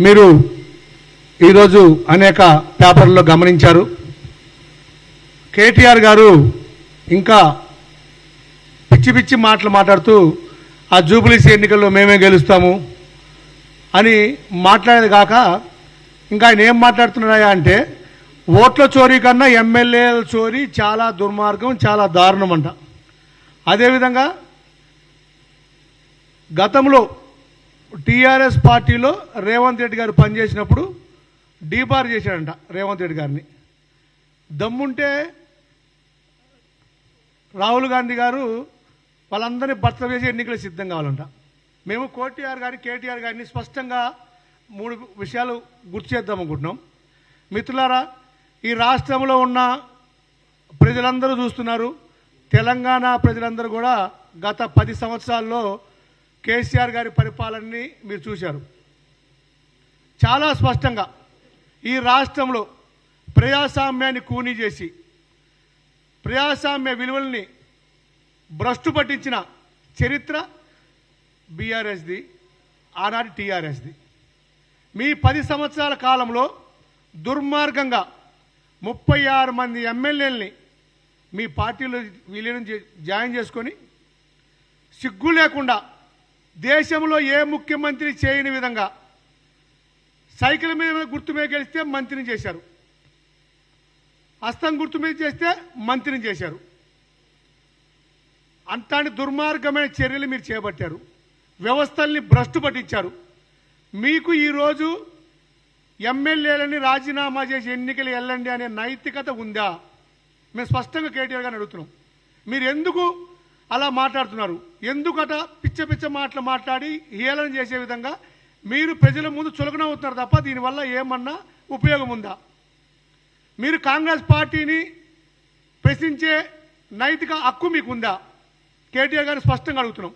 మీరు ఈరోజు అనేక పేపర్లలో గమనించారు. కేటీఆర్ గారు ఇంకా పిచ్చి పిచ్చి మాటలు మాట్లాడుతూ ఆ జూబిలీస్ ఎన్నికల్లో మేమే గెలుస్తాము అని మాట్లాడేది కాక ఇంకా ఆయన ఏం మాట్లాడుతున్నాయా అంటే ఓట్ల చోరీ కన్నా ఎమ్మెల్యేల చోరీ చాలా దుర్మార్గం చాలా దారుణం అంట. అదేవిధంగా గతంలో టీఆర్ఎస్ పార్టీలో రేవంత్ రెడ్డి గారు పనిచేసినప్పుడు డీబార్ చేశాడంట రేవంత్ రెడ్డి గారిని. దమ్ముంటే రాహుల్ గాంధీ గారు వాళ్ళందరినీ భర్త వేసి ఎన్నికలు సిద్ధం కావాలంట. మేము కోటిఆర్ గారి కేటీఆర్ గారిని స్పష్టంగా మూడు విషయాలు గుర్తు చేద్దాం అనుకుంటున్నాం. మిత్రులారా ఈ రాష్ట్రంలో ఉన్న ప్రజలందరూ చూస్తున్నారు. తెలంగాణ ప్రజలందరూ కూడా గత పది సంవత్సరాల్లో కేసీఆర్ గారి పరిపాలనని మీరు చూశారు. చాలా స్పష్టంగా ఈ రాష్ట్రంలో ప్రజాస్వామ్యాన్ని కూనీ చేసి ప్రజాస్వామ్య విలువల్ని భ్రష్టు పట్టించిన చరిత్ర బీఆర్ఎస్ది ఆనాటి టీఆర్ఎస్ది. మీ పది సంవత్సరాల కాలంలో దుర్మార్గంగా ముప్పై ఆరు మంది ఎమ్మెల్యేలని మీ పార్టీలో విలీనం జాయిన్ చేసుకొని సిగ్గు లేకుండా దేశంలో ఏ ముఖ్యమంత్రి చేయని విధంగా సైకిల్ మీద గుర్తు మీద గెలిస్తే మంత్రిని చేశారు. హస్తం గుర్తు మీద చేస్తే మంత్రిని చేశారు. అంతటి దుర్మార్గమైన చర్యలు మీరు చేపట్టారు. వ్యవస్థల్ని భ్రష్టు పట్టించారు. మీకు ఈరోజు ఎమ్మెల్యేలని రాజీనామా చేసి ఎన్నికలు వెళ్ళండి అనే నైతికత ఉందా? మేము స్పష్టంగా కేటీఆర్ గారిని అడుగుతున్నాం. మీరు ఎందుకు అలా మాట్లాడుతున్నారు. ఎందుకట పిచ్చ పిచ్చ మాటలు మాట్లాడి హేళన చేసే విధంగా మీరు ప్రజల ముందు చులకన అవుతున్నారు తప్ప దీనివల్ల ఏమన్నా ఉపయోగం ఉందా మీరు కాంగ్రెస్ పార్టీని ప్రశ్నించే నైతిక హక్కు మీకు ఉందా కేటీఆర్ గారిని స్పష్టంగా అడుగుతున్నాం.